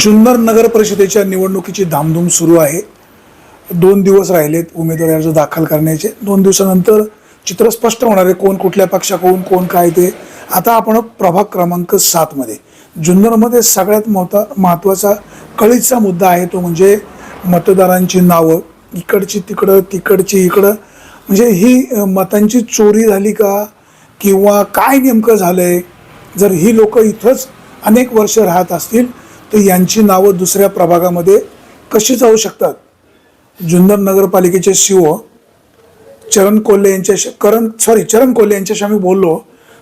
जुन्नर नगर परिषदेच्या निवडणुकीची धामधूम सुरू आहे. दोन दिवस राहिलेत उमेदवारी अर्ज दाखल करण्याचे. दोन दिवसानंतर चित्र स्पष्ट होणार आहे कोण कुठल्या पक्षाकडून कोण काय ते. आता आपण प्रभाग क्रमांक सातमध्ये जुन्नरमध्ये सगळ्यात मोठा महत्त्वाचा कळीचा मुद्दा आहे तो म्हणजे मतदारांची नावं. इकडची तिकडं तिकडची इकडं. म्हणजे ही मतांची चोरी झाली का? किंवा काय नेमकं झालं आहे जर ही लोकं इथंच अनेक वर्ष राहत असतील तर यांची नावं दुसऱ्या प्रभागामध्ये कशी जाऊ शकतात? जुन्नर नगरपालिकेचे शिव चरण कोल्हे यांच्याशी करण सॉरी चरण कोल्हे यांच्याशी आम्ही बोललो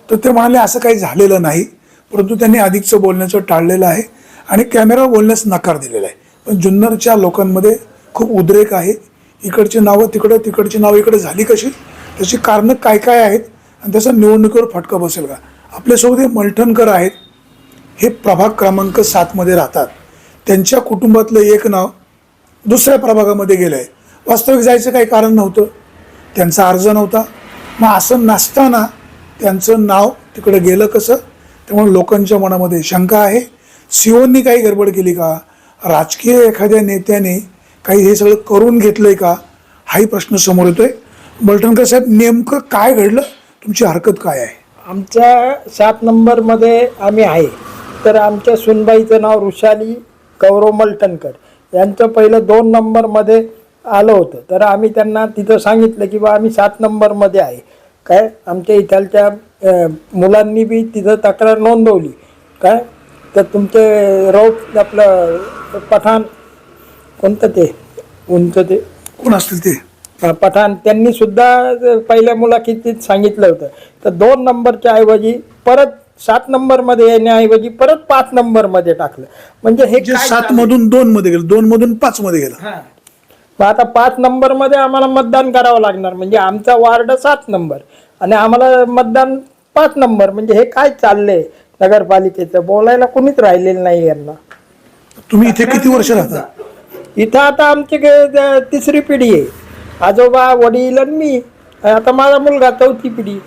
तर ते म्हणाले असं काही झालेलं नाही. परंतु त्यांनी अधिकचं बोलण्याचं टाळलेलं आहे आणि कॅमेरा बोलण्यास नकार दिलेला आहे. पण जुन्नरच्या लोकांमध्ये खूप उद्रेक आहे. इकडची नावं तिकडं तिकडची नावं इकडे झाली कशी? त्याची कारणं काय काय आहेत? आणि त्याचा निवडणुकीवर फटका बसेल का? आपल्यासोबत हे मलठणकर आहेत. हे प्रभाग क्रमांक सातमध्ये राहतात. त्यांच्या कुटुंबातलं एक नाव दुसऱ्या प्रभागामध्ये गेलं आहे वास्तविक जायचं काही कारण नव्हतं. त्यांचा अर्ज नव्हता. मग असं नसताना त्यांचं नाव तिकडे गेलं कसं? त्यामुळे लोकांच्या मनामध्ये शंका आहे. सीओनी काही गडबड केली का? राजकीय एखाद्या नेत्याने काही हे सगळं करून घेतलं आहे का? हाही प्रश्न समोर येतोय. बलटणकर साहेब नेमकं काय घडलं? तुमची हरकत काय आहे? आमच्या सात नंबरमध्ये आम्ही आहे. तर आमच्या सुनबाईचं नाव ऋषाली गौरव मलटणकर. यांचं पहिलं दोन नंबरमध्ये आलं होतं. तर आम्ही त्यांना तिथं सांगितलं की बा आम्ही सात नंबरमध्ये आहे. काय? आमच्या इथलच्या मुलांनी बी तिथं तक्रार नोंदवली. काय? तर तुमचे रोप आपलं पठाण कोणतं ते? उंच ते? कोण असतील ते? पठाण. त्यांनी सुद्धा पहिल्या मुलाखतीत सांगितलं होतं. तर दोन नंबरच्या ऐवजी परत सात नंबरमध्ये येण्याऐवजी परत पाच नंबरमध्ये टाकलं. म्हणजे हे म्हणजे काय सात मधून दोन मध्ये गेलं दोन मधून पाच मध्ये गेलं. हा. मग आता पाच नंबरमध्ये आम्हाला मतदान करावं लागणार. म्हणजे आमचा वार्ड सात नंबर आणि आम्हाला मतदान पाच नंबर. म्हणजे हे काय चाललंय नगरपालिकेचं? बोलायला कुणीच राहिलेलं नाही यांना. तुम्ही इथे किती वर्ष राहता? इथं आता आमची गे- तिसरी पिढी आहे. आजोबा वडील आणि मी. आता माझा मुलगा चौथी पिढी.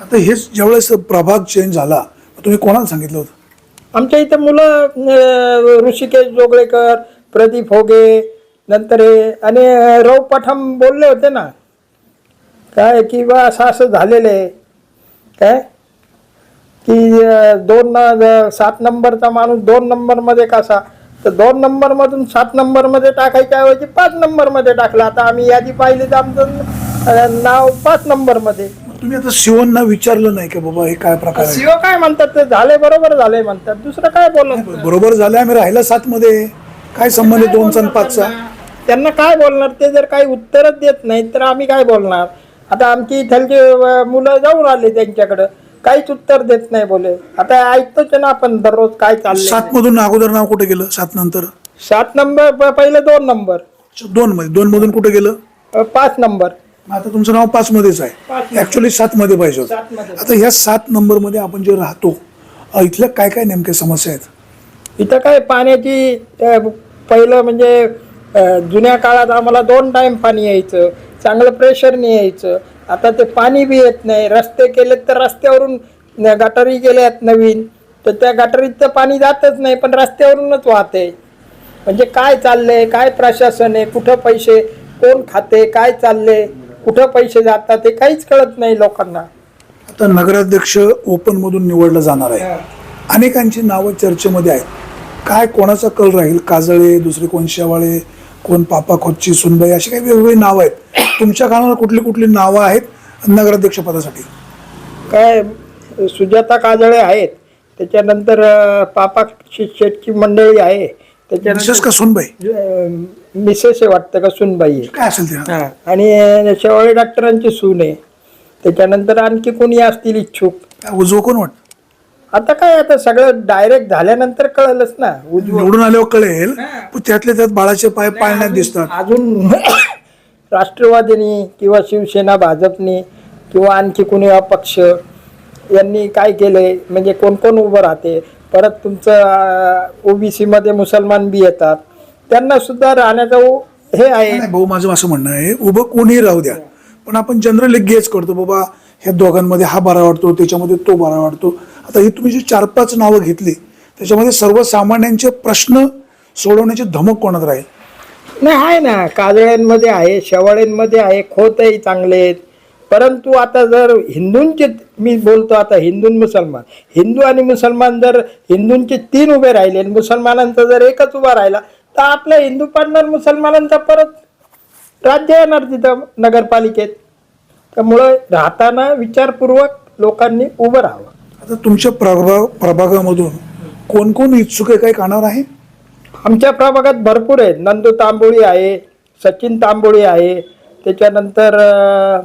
आता हेच ज्यावेळेस प्रभाग चेंज झाला तुम्ही कोणाला सांगितलं होतं? आमच्या इथं मुलं अं, ऋषिकेश जोगळेकर प्रदीप होगे नंतर हे आणि रव पठाम बोलले होते ना. काय की बा असं असं झालेलं आहे. काय? की अं, दोन न- सात नंबरचा माणूस दोन नंबरमध्ये कसा? तर दोन नंबरमधून सात नंबरमध्ये टाकायच्या ऐवजी पाच नंबरमध्ये टाकला. आता आम्ही यादी पाहिली तर आमचं अं, नाव पाच नंबरमध्ये. तुम्ही आता शिवणना विचारलं नाही की बाबा हे काय प्रकार आहे? शिव काय म्हणतात ते झाले बरोबर झाले म्हणतात. दुसरं काय बोलत बरोबर झालं आम्ही राहिला सात मध्ये काय संबंध आहे दोनचा आणि पाचचा? त्यांना? काय बोलणार? ते जर काही उत्तरच देत नाहीत तर आम्ही काय बोलणार? आता आमची इथलचे अं, मुलं जाऊन आले त्यांच्याकडं. काहीच उत्तर देत नाही बोले. आता ऐकतोच ना आपण दररोज काय चाललंय. सात मधून अगोदर नाव कुठे गेलं? सात नंतर? सात नंबर प- पहिले दोन नंबर. दोन मध्ये दोन मधून कुठे गेलं? अं, पाच नंबर. मग आता तुमचं नाव पाच मध्येच आहे. ऍक्च्युली सात मध्ये पाहिजे होतं. आता ह्या सात नंबरमध्ये आपण जे राहतो इथल्या काय काय नेमक्या समस्या आहेत? इथं काय पाण्याची पहिलं म्हणजे जुन्या काळात आम्हाला दोन टाइम पाणी यायचं. चांगलं प्रेशरने यायचं. आता ते पाणी बी येत नाही. रस्ते केलेत तर रस्त्यावरून गटारी गेल्यात नवीन. तर त्या गटारीत तर पाणी जातच नाही पण रस्त्यावरूनच वाहते. म्हणजे काय चाललंय? काय प्रशासन आहे? कुठं पैसे? कोण खाते? काय चाललंय? कुठं पैसे जातात ते काहीच कळत नाही लोकांना. आता नगराध्यक्ष ओपन मधून निवडलं जाणार आहे. अनेकांची नावं चर्चेमध्ये आहेत. काय कोणाचा कल राहील? काजळे दुसरे कोण शेवाळे कोण पापा खोच्ची सुनबाई अशी काही वेगवेगळी नावं आहेत. तुमच्या कानावर कुठली कुठली नावं आहेत नगराध्यक्ष पदासाठी? काय सुजाता काजळे आहेत. त्याच्यानंतर पापा शेटची मंडळी आहे. का सुनबाई? मिसेस आहे वाटतं का सुनबाई आहे. काय असेल ते? हा. आणि शेवाळे डॉक्टरांची सून आहे. त्याच्यानंतर आणखी कोणी असतील इच्छुक? काय उजवं कोण वाटत? आता काय आता सगळं डायरेक्ट झाल्यानंतर कळलंच ना. उजवं. निवडून आल्यावर कळेल पण त्यातल्या त्यात बाळाचे पाय पाळण्यात दिसतात. अजून राष्ट्रवादीनी किंवा शिवसेना भाजपनी किंवा आणखी कुणी अपक्ष यांनी काय केलंय? म्हणजे कोण कोण उभं राहते? परत तुमचं ओबीसी मध्ये मुसलमान बी येतात. त्यांना सुद्धा राहण्याचं हे आहे. नाही भाऊ माझं असं म्हणणं आहे उभं कोणीही राहू द्या. पण आपण जनरली गेच करतो बाबा ह्या दोघांमध्ये हा बरा वाटतो त्याच्यामध्ये तो बरा वाटतो. आता ही तुम्ही जी चार पाच नावं घेतली त्याच्यामध्ये सर्वसामान्यांचे प्रश्न सोडवण्याची धमक कोणात राहील? नाही आहे ना. काजळ्यांमध्ये आहे शेवाळ्यांमध्ये आहे खोतही चांगले आहेत. परंतु आता जर हिंदूंचे मी बोलतो आता हिंदू मुसलमान. हिंदू आणि मुसलमान जर हिंदूंचे तीन उभे राहिले आणि मुसलमानांचा जर एकच उभा राहिला तर आपल्या हिंदू पार्टनर मुसलमानांचा परत राज्य येणार तिथं नगरपालिकेत. त्यामुळं राहताना विचारपूर्वक लोकांनी उभं राहावं. आता तुमच्या प्रभाग प्रभागामधून कोण कोण इच्छुक आहे काही कानावर आहे? आमच्या प्रभागात भरपूर आहेत. नंदू तांबोळी आहे सचिन तांबोळी आहे त्याच्यानंतर अं,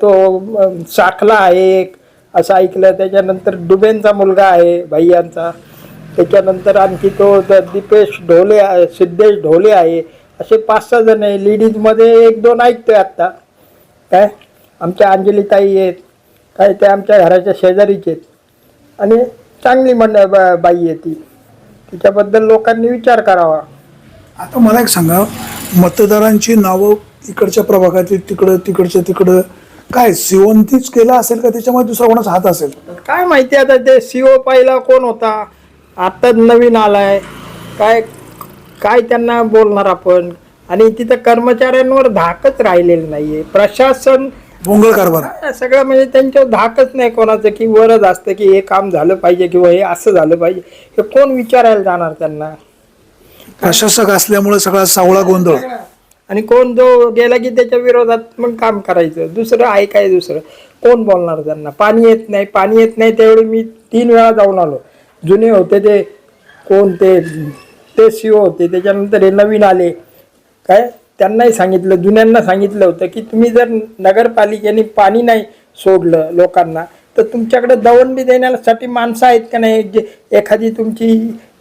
तो अं, साखला आहे एक असं ऐकलं. त्याच्यानंतर डुबेंचा मुलगा आहे भैयांचा. त्याच्यानंतर आणखी तो दीपेश ढोले आहे सिद्धेश ढोले आहे. असे पाच सहा जण आहे. लेडीजमध्ये एक दोन ऐकतोय आत्ता. काय? आमच्या अंजलीताई आहेत. काय ते आमच्या घराच्या शेजारीचे आहेत. आणि चांगली मंड बाई आहे ती. तिच्याबद्दल लोकांनी विचार करावा. आता मला एक सांगा मतदारांची नावं इकडच्या प्रभागातील तिकडं तिकडच्या तिकडं काय सिवंतीच केलं असेल का? त्याच्यामध्ये दुसरा कोणाचा हात असेल? काय माहिती आता ते सीओ पहिला कोण होता? आता नवीन आलाय. काय काय त्यांना बोलणार आपण? आणि तिथं कर्मचाऱ्यांवर धाकच राहिलेलं नाहीये. प्रशासन भोंगळ कारभार. सगळं म्हणजे त्यांच्यावर धाकच नाही कोणाचं की वरच असतं की हे काम झालं पाहिजे किंवा हे असं झालं पाहिजे. हे कोण विचारायला जाणार त्यांना? प्रशासक असल्यामुळे सगळा सावळा गोंधळ. आणि कोण जो गेला की त्याच्या विरोधात मग काम करायचं. दुसरं आहे काय दुसरं? कोण बोलणार त्यांना? पाणी येत नाही पाणी येत नाही त्यावेळी मी तीन वेळा जाऊन आलो. जुने होते ते कोण ते ते सीओ होते त्याच्यानंतर हे नवीन आले. काय? त्यांनाही सांगितलं जुन्यांना सांगितलं होतं की तुम्ही जर नगरपालिकेने पाणी नाही सोडलं लोकांना तर तुमच्याकडे दवंडी देण्यासाठी माणसं आहेत का नाही? जे एखादी तुमची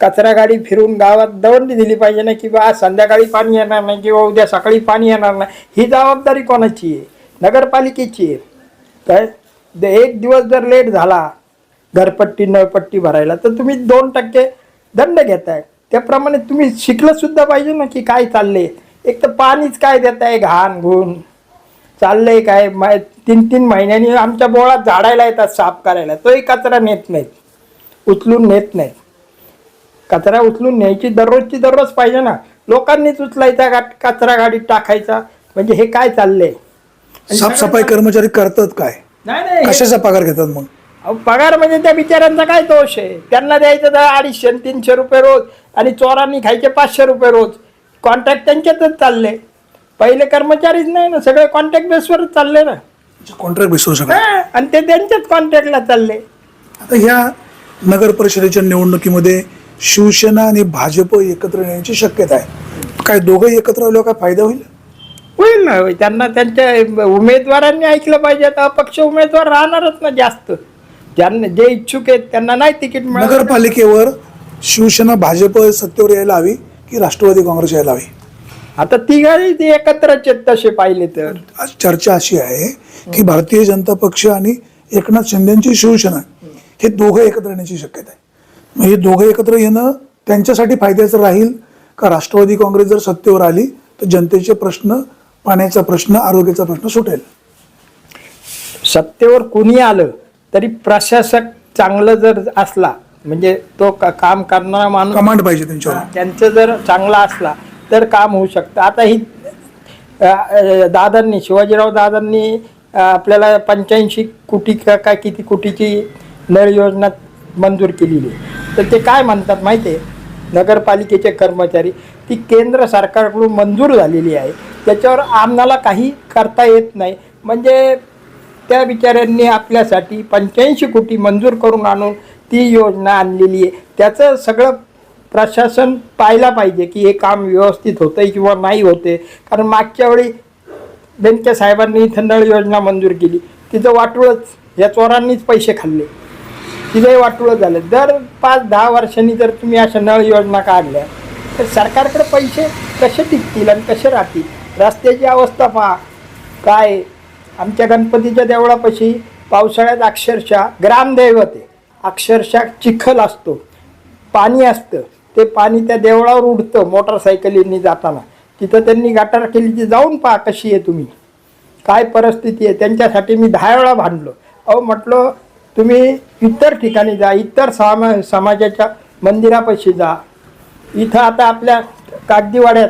कचरा गाडी फिरून गावात दवंडी दिली पाहिजे ना की बा आज संध्याकाळी पाणी येणार नाही किंवा उद्या सकाळी पाणी येणार नाही. ही जबाबदारी कोणाची आहे? नगरपालिकेची आहे. काय? एक दिवस जर लेट झाला घरपट्टी नळपट्टी भरायला तर तुम्ही दोन टक्के दंड घेताय. त्याप्रमाणे तुम्ही शिकलं सुद्धा पाहिजे ना की काय चाललंय. एक तर पाणीच काय देताय घाण घुण. चाललंय काय? मा- तीन तीन महिन्यांनी आमच्या बोळात झाडायला येतात साफ करायला. तोही कचरा नेत नाहीत. उचलून नेत नाहीत. कचरा उचलून न्यायची दररोजची दररोज पाहिजे ना. लोकांनीच उचलायचा गा कचरा गाडीत टाकायचा. म्हणजे हे काय चाललंय? साफसफाई कर्मचारी करतात काय? नाही नाही. कशाचा पगार घेतात मग? अहो, पगार म्हणजे त्या बिचाऱ्यांचा काय दोष आहे? त्यांना द्यायचं तर अडीचशे आणि तीनशे रुपये रोज आणि चोरांनी खायचे पाचशे रुपये रोज. कॉन्ट्रॅक्ट त्यांच्यातच चालले. पहिले कर्मचारीच नाही ना सगळे कॉन्ट्रॅक्ट बेसवरच चालले ना. कॉन्ट्रॅक्ट बेसवर सगळं. हा, आणि ते त्यांच्याच कॉन्ट्रॅक्टला चालले. आता ह्या नगर परिषदेच्या निवडणुकीमध्ये शिवसेना आणि भाजप एकत्र येण्याची शक्यता आहे. काय दोघंही एकत्र आल्यावर काय फायदा होईल? होईल ना होईल. त्यांना त्यांच्या उमेदवारांनी ऐकलं पाहिजे. तर अपक्ष उमेदवार राहणारच ना जास्त. ज्यांना जे इच्छुक आहेत त्यांना नाही तिकीट मिळणार नगरपालिकेवर शिवसेना भाजप सत्तेवर यायला हवी की राष्ट्रवादी काँग्रेस यायला हवी? आता तिघाही ते एकत्रच आहेत तसे पाहिले तर. आज चर्चा अशी आहे की भारतीय जनता पक्ष आणि एकनाथ शिंदेची शिवसेना हे दोघं एकत्र येण्याची शक्यता आहे. मग हे दोघं एकत्र येणं त्यांच्यासाठी फायद्याचं राहील का? राष्ट्रवादी काँग्रेस जर सत्तेवर आली तर जनतेचे प्रश्न पाण्याचा प्रश्न आरोग्याचा प्रश्न सुटेल. सत्तेवर कुणी आलं तरी प्रशासक चांगलं जर असला म्हणजे तो काम करणारा माणूस कमांड पाहिजे त्यांच्यावर. त्यांचं जर चांगला असला तर काम होऊ शकतं. आता ही दादांनी शिवाजीराव दादांनी आपल्याला पंच्याऐंशी कोटी का काय किती कोटीची नळ योजना मंजूर केलेली आहे. तर ते काय म्हणतात माहिती आहे? नगरपालिकेचे कर्मचारी ती केंद्र सरकारकडून मंजूर झालेली आहे. त्याच्यावर आम्हाला काही करता येत नाही. म्हणजे त्या बिचाऱ्यांनी आपल्यासाठी पंच्याऐंशी कोटी मंजूर करून आणून ती योजना आणलेली आहे. त्याचं सगळं प्रशासन पाहायला पाहिजे की हे काम व्यवस्थित होतंय किंवा नाही होते. कारण मागच्या वेळी बेनके साहेबांनी इथं नळ योजना मंजूर केली. तिचं वाटूळच या चोरांनीच पैसे खाल्ले. तिचंही वाटूळ झालं. दर पाच दहा वर्षांनी जर तुम्ही अशा नळ योजना काढल्या तर सरकारकडे पैसे कसे टिकतील आणि कसे राहतील? रस्त्याची अवस्था पहा. काय आमच्या गणपतीच्या देवळापाशी पावसाळ्यात अक्षरशः ग्रामदैवत आहे. अक्षरशः चिखल असतो. पाणी असतं. ते पाणी त्या देवळावर उडतं मोटरसायकलींनी जाताना. तिथं त्यांनी गटार केली ती जाऊन पहा कशी आहे तुम्ही. काय परिस्थिती आहे? त्यांच्यासाठी मी दहा वेळा भांडलो. अहो म्हटलं तुम्ही इतर ठिकाणी जा इतर सामा समाजाच्या मंदिरापाशी जा. इथं आता आपल्या कागदीवाड्यात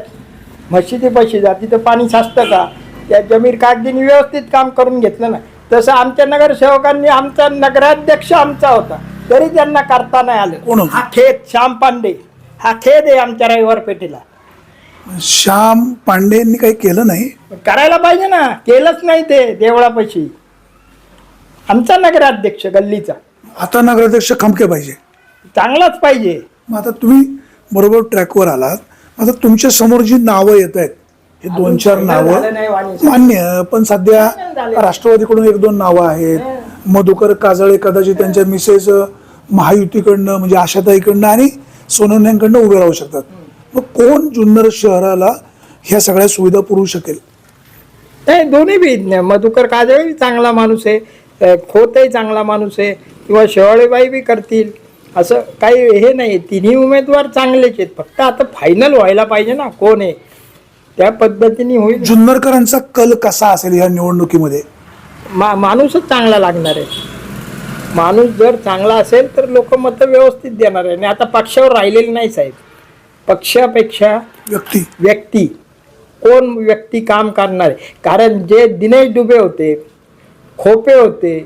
मशिदीपाशी जा. तिथं पाणी साचतं का? त्या जमीर कागदीने व्यवस्थित काम करून घेतलं ना तसं आमच्या नगरसेवकांनी आमचा नगराध्यक्ष आमचा होता. तरी त्यांना करता नाही आलं? हा खेद श्याम पांडे. हा खेद आहे आमच्या रविवार पेठेला. श्याम पांडेंनी काही केलं नाही? करायला पाहिजे ना. केलंच नाही ते देवळापाशी. आमचा नगराध्यक्ष गल्लीचा. आता नगराध्यक्ष खमके पाहिजे. चांगलाच पाहिजे. मग आता तुम्ही बरोबर ट्रॅकवर आलात. आता तुमच्यासमोर जी नावं येत आहेत हे दोन चार नावं. मान्य पण सध्या. राष्ट्रवादीकडून एक दोन नावं आहेत. मधुकर काजळे कदाचित त्यांच्या मिसेस महायुतीकडनं म्हणजे आशाताईकडनं आणि सोनवण्यांकडनं उभे राहू शकतात. मग कोण जुन्नर शहराला ह्या सगळ्या सुविधा पुरवू शकेल? नाही दोन्ही बी मधुकर काजळी चांगला माणूस आहे. खोतही चांगला माणूस आहे. किंवा शेवाळेबाई बी करतील. असं काही हे नाही. तिन्ही उमेदवार चांगलेच आहेत. फक्त आता फायनल व्हायला पाहिजे ना. कोण आहे? त्या पद्धतीने होईल. जुन्नरकरांचा कल कसा असेल ह्या निवडणुकीमध्ये? मा माणूसच चांगला लागणार आहे. माणूस जर चांगला असेल तर लोक मतं व्यवस्थित देणार आहे. आणि आता पक्षावर राहिलेले नाही साहेब. पक्षापेक्षा व्यक्ती. व्यक्ती. कोण व्यक्ती काम करणार आहे? कारण जे दिनेश दुबे होते खोपे होते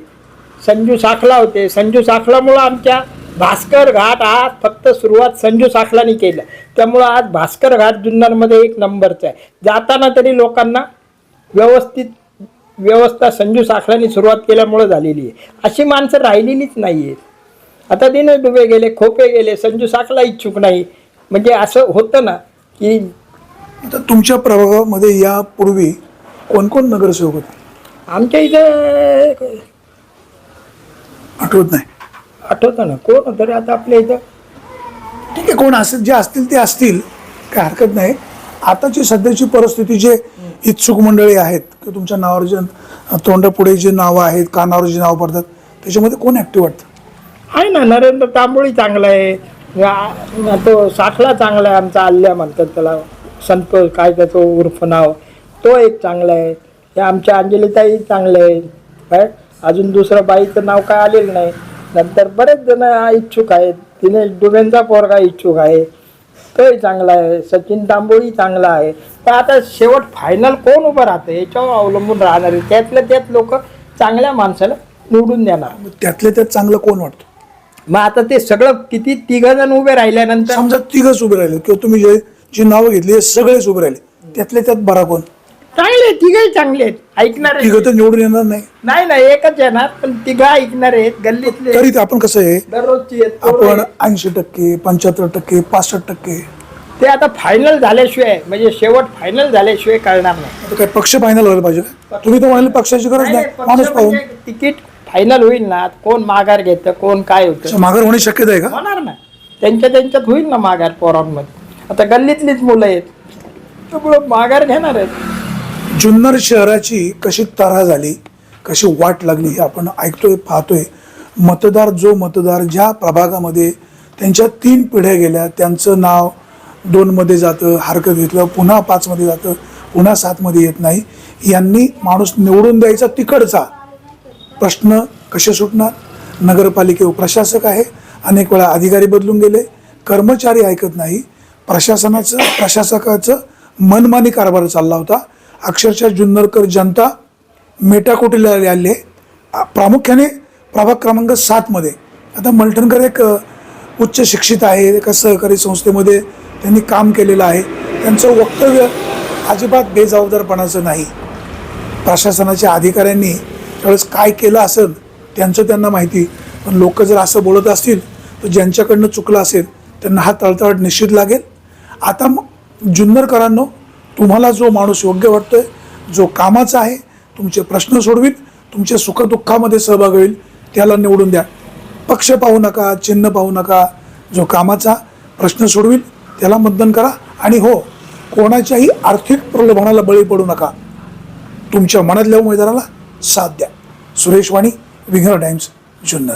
संजू साखला होते संजू साखलामुळं आमच्या भास्कर घाट आज फक्त सुरुवात संजू साखलानी केलं. त्यामुळं आज भास्कर घाट जुन्नरमध्ये एक नंबरचा आहे. जाताना तरी लोकांना व्यवस्थित व्यवस्था संजू साखलानी सुरुवात केल्यामुळं झालेली आहे. अशी माणसं राहिलेलीच नाही आहेत आता दिनेश दुबे गेले खोपे गेले संजू साखला इच्छुक नाही. म्हणजे असं होतं ना की आता तुमच्या प्रभागामध्ये यापूर्वी कोण कोण नगरसेवक होते? आमच्या इथं आठवत नाही. आठवतं ना? कोण होतं रे आता आपल्या इथं? ठीक आहे कोण असेल जे असतील ते असतील. काय हरकत नाही. आताची सध्याची परिस्थिती जे इच्छुक मंडळी आहेत किंवा तुमच्या नावावर जे तोंडापुढे जे नावं आहेत कानावर जे नावं पडतात त्याच्यामध्ये कोण ॲक्टिव्ह वाटतं? आहे ना नरेंद्र तांबोळी चांगला आहे. तो साखला चांगला आहे आमचा आल्या म्हणतात त्याला. संतोष काय त्याचं उर्फ नाव. तो एक चांगला आहे. हे आमच्या अंजलीताई चांगले आहेत काय अजून दुसरं बाईचं नाव काय आलेलं नाही. नंतर बरेच जण इच्छुक आहेत. दिनेश डुबेंचा पोरगा इच्छुक आहे. तोही चांगला आहे. सचिन तांबोळी चांगला आहे. पण आता शेवट फायनल कोण उभं राहतं? याच्यावर अवलंबून राहणार आहे. त्यातल्या त्यात लोक चांगल्या माणसाला निवडून देणार. त्यातल्या त्यात चांगलं कोण वाटतं? मग आता ते सगळं किती तिघ जण उभे राहिल्यानंतर समजा तिघच उभे राहिले. किंवा तुम्ही जे जी नावं घेतली हे सगळेच उभे राहिले. त्यातल्या त्यात बरा कोण? चांगले तिघही चांगले आहेत. ऐकणार. तिघं तर निवडून येणार नाही. नाही नाही एकच येणार पण तिघ ऐकणार आहेत गल्लीतले तरी ते आपण कसं आहे दररोजची आहेत, पोरं आपण आहेत. ऐंशी टक्के पंच्याहत्तर टक्के पासष्ट टक्के. ते आता फायनल झाल्याशिवाय म्हणजे शेवट फायनल झाल्याशिवाय कळणार नाही. आता काय पक्ष फायनल व्हायला पाहिजे का तुम्ही तर म्हणाले पक्षाची गरज नाही, माणूस पाहून. म्हणजे तिकीट फायनल होईल ना कोण माघार घेतं कोण काय होतं? माघार होण्याची शक्यता आहे का? होणार ना. त्यांच्या त्यांच्यात होईल ना माघार पोरांमध्ये. आता गल्लीतलीच मुलं आहेत. त्यामुळं माघार घेणार आहेत. जुन्नर शहराची कशी तऱ्हा झाली कशी वाट लागली हे आपण ऐकतोय पाहतोय. मतदार जो मतदार ज्या प्रभागामध्ये त्यांच्या तीन पिढ्या गेल्या त्यांचं नाव दोनमध्ये जातं हरकत घेतलं पुन्हा पाचमध्ये जातं पुन्हा सातमध्ये येत नाही. यांनी माणूस निवडून द्यायचा तिकडचा. प्रश्न कसे सुटणार? नगरपालिकेवर प्रशासक आहे अनेक वेळा अधिकारी बदलून गेले कर्मचारी ऐकत नाही. प्रशासनाचं प्रशासकाचं मनमानी कारभार चालला होता. अक्षरशः जुन्नरकर जनता मेटाकोटीला आले. प्रामुख्याने प्रभाग क्रमांक सातमध्ये आता मलठणकर एक उच्च शिक्षित आहे एका सहकारी संस्थेमध्ये त्यांनी काम केलेलं आहे. त्यांचं वक्तव्य अजिबात बेजबाबदारपणाचं नाही. प्रशासनाच्या अधिकाऱ्यांनी त्यावेळेस काय केलं असेल त्यांचं त्यांना माहिती. पण लोक जर असं बोलत असतील तर ज्यांच्याकडनं चुकलं असेल त्यांना हा तळतळाट निश्चित लागेल. आता मग जुन्नरकरांनो तुम्हाला जो माणूस योग्य वाटतोय जो कामाचा आहे तुमचे प्रश्न सोडवील तुमच्या सुखदुःखामध्ये सहभाग होईल त्याला निवडून द्या. पक्ष पाहू नका चिन्ह पाहू नका जो कामाचा प्रश्न सोडवील त्याला मतदान करा. आणि हो कोणाच्याही आर्थिक प्रलोभनाला बळी पडू नका. तुमच्या मनातल्या उमेदवाराला साथ द्या. सुरेश वाणी विंगर टाइम्स जुन्नर.